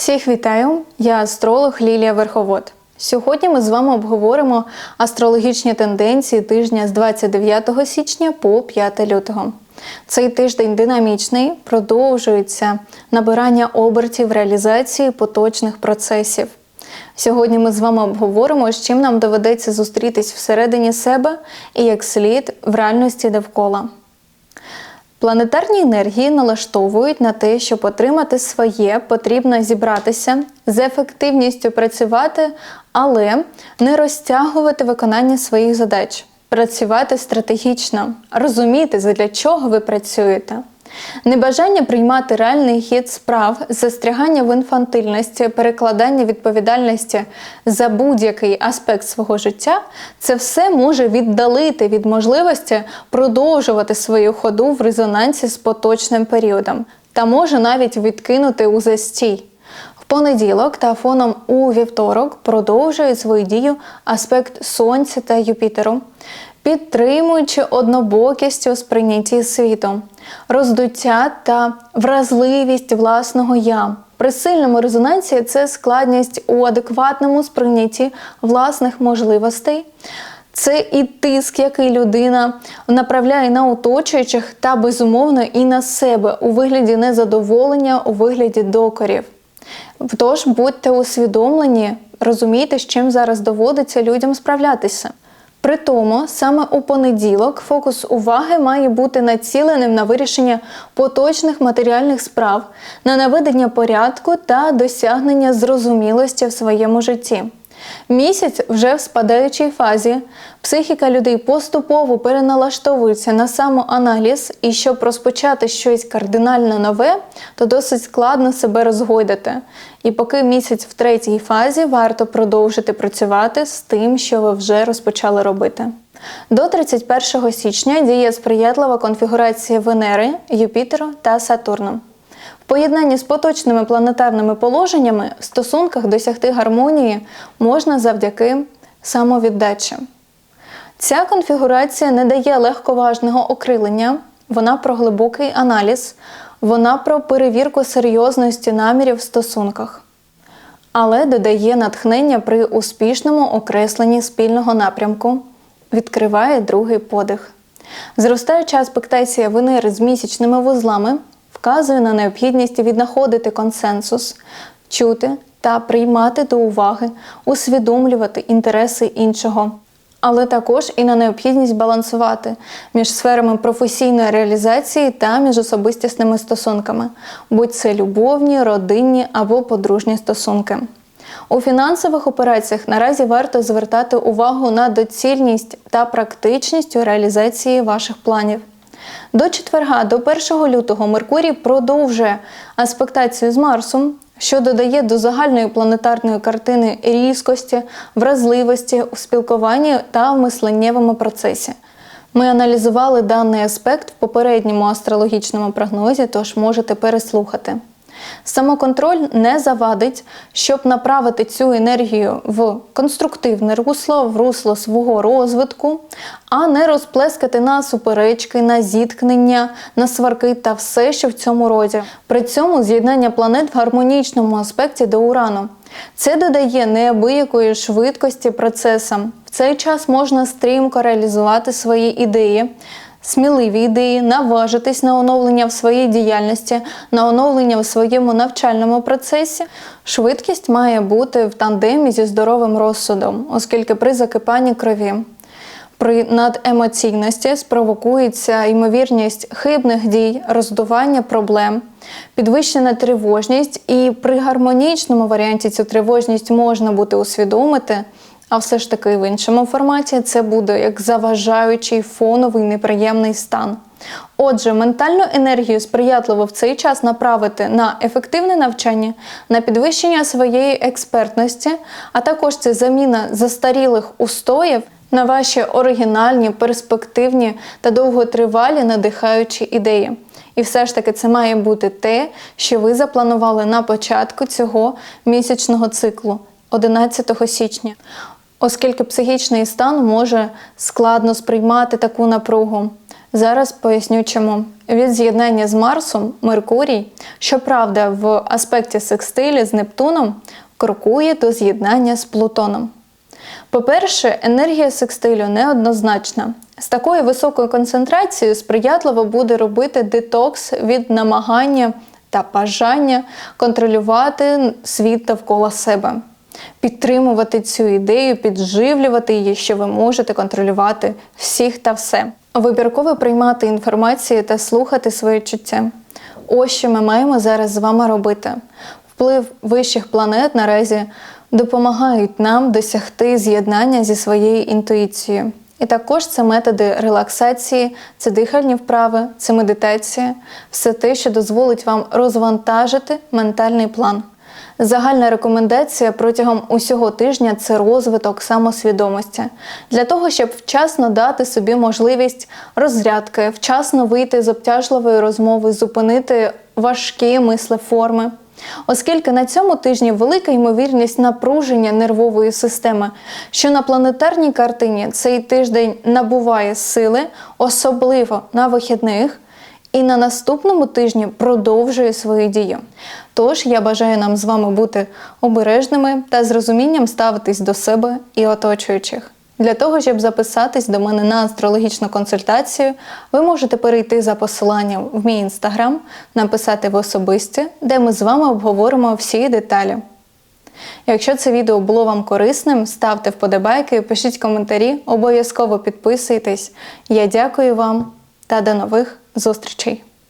Всіх вітаю! Я астролог Лілія Верховод. Сьогодні ми з вами обговоримо астрологічні тенденції тижня з 29 січня по 5 лютого. Цей тиждень динамічний, продовжується набирання обертів реалізації поточних процесів. Сьогодні ми з вами обговоримо, з чим нам доведеться зустрітись всередині себе і як слід в реальності довкола. Планетарні енергії налаштовують на те, щоб отримати своє, потрібно зібратися, з ефективністю працювати, але не розтягувати виконання своїх задач, працювати стратегічно, розуміти, для чого ви працюєте. Небажання приймати реальний хід справ, застрягання в інфантильності, перекладання відповідальності за будь-який аспект свого життя це все може віддалити від можливості продовжувати свою ходу в резонансі з поточним періодом та може навіть відкинути у застій. В понеділок та фоном у вівторок продовжує свою дію аспект Сонця та Юпітеру підтримуючи однобокість у сприйнятті світу, роздуття та вразливість власного я. При сильному резонансі це складність у адекватному сприйнятті власних можливостей. Це і тиск, який людина направляє на оточуючих та безумовно і на себе у вигляді незадоволення, у вигляді докорів. Тож будьте усвідомлені, розумійте, з чим зараз доводиться людям справлятися. При тому, саме у понеділок фокус уваги має бути націленим на вирішення поточних матеріальних справ, на наведення порядку та досягнення зрозумілості в своєму житті. Місяць вже в спадаючій фазі. Психіка людей поступово переналаштовується на самоаналіз, і щоб розпочати щось кардинально нове, то досить складно себе розгойдати. І поки місяць в третій фазі варто продовжити працювати з тим, що ви вже розпочали робити. До 31 січня діє сприятлива конфігурація Венери, Юпітеру та Сатурну поєднанні з поточними планетарними положеннями в стосунках досягти гармонії можна завдяки самовіддачі. Ця конфігурація не дає легковажного окрилення, вона про глибокий аналіз, вона про перевірку серйозності намірів в стосунках, але додає натхнення при успішному окресленні спільного напрямку, відкриває другий подих. Зростаюча аспектація Венери з місячними вузлами вказує на необхідність віднаходити консенсус, чути та приймати до уваги, усвідомлювати інтереси іншого. Але також і на необхідність балансувати між сферами професійної реалізації та міжособистісними стосунками, будь це любовні, родинні або подружні стосунки. У фінансових операціях наразі варто звертати увагу на доцільність та практичність у реалізації ваших планів. До четверга, до 1 лютого, Меркурій продовжує аспектацію з Марсом, що додає до загальної планетарної картини різкості, вразливості у спілкуванні та в мисленнєвому процесі. Ми аналізували даний аспект в попередньому астрологічному прогнозі, тож можете переслухати. Самоконтроль не завадить, щоб направити цю енергію в конструктивне русло, в русло свого розвитку, а не розплескати на суперечки, на зіткнення, на сварки та все, що в цьому роді. При цьому з'єднання планет в гармонічному аспекті до урану. Це додає неабиякої швидкості процесам. В цей час можна стрімко реалізувати свої ідеї, сміливі ідеї, наважитись на оновлення в своїй діяльності, на оновлення в своєму навчальному процесі. Швидкість має бути в тандемі зі здоровим розсудом, оскільки при закипанні крові. При надемоційності спровокується ймовірність хибних дій, роздування проблем, підвищена тривожність, і при гармонічному варіанті цю тривожність можна буде усвідомити, а все ж таки в іншому форматі це буде як заважаючий фоновий неприємний стан. Отже, ментальну енергію сприятливо в цей час направити на ефективне навчання, на підвищення своєї експертності, а також це заміна застарілих устоїв на ваші оригінальні, перспективні та довготривалі надихаючі ідеї. І все ж таки це має бути те, що ви запланували на початку цього місячного циклу 11 січня оскільки психічний стан може складно сприймати таку напругу. Зараз поясню чому. Від з'єднання з Марсом Меркурій, щоправда, в аспекті секстилі з Нептуном крокує до з'єднання з Плутоном. По-перше, енергія секстилю неоднозначна. З такою високою концентрацією сприятливо буде робити детокс від намагання та бажання контролювати світ довкола себе, підтримувати цю ідею, підживлювати її, що ви можете контролювати всіх та все. Вибірково приймати інформацію та слухати свої чуття. Ось що ми маємо зараз з вами робити. Вплив вищих планет наразі допомагають нам досягти з'єднання зі своєю інтуїцією. І також це методи релаксації, це дихальні вправи, це медитація, все те, що дозволить вам розвантажити ментальний план. Загальна рекомендація протягом усього тижня це розвиток самосвідомості для того, щоб вчасно дати собі можливість розрядки, вчасно вийти з обтяжливої розмови, зупинити важкі мислеформи. Оскільки на цьому тижні велика ймовірність напруження нервової системи, що на планетарній картині цей тиждень набуває сили, особливо на вихідних, і на наступному тижні продовжує свою дію. Тож я бажаю нам з вами бути обережними та з розумінням ставитись до себе і оточуючих. Для того, щоб записатись до мене на астрологічну консультацію, ви можете перейти за посиланням в мій інстаграм, написати в особисті, де ми з вами обговоримо всі деталі. Якщо це відео було вам корисним, ставте вподобайки, пишіть коментарі, обов'язково підписуйтесь. Я дякую вам та до нових зустрічей!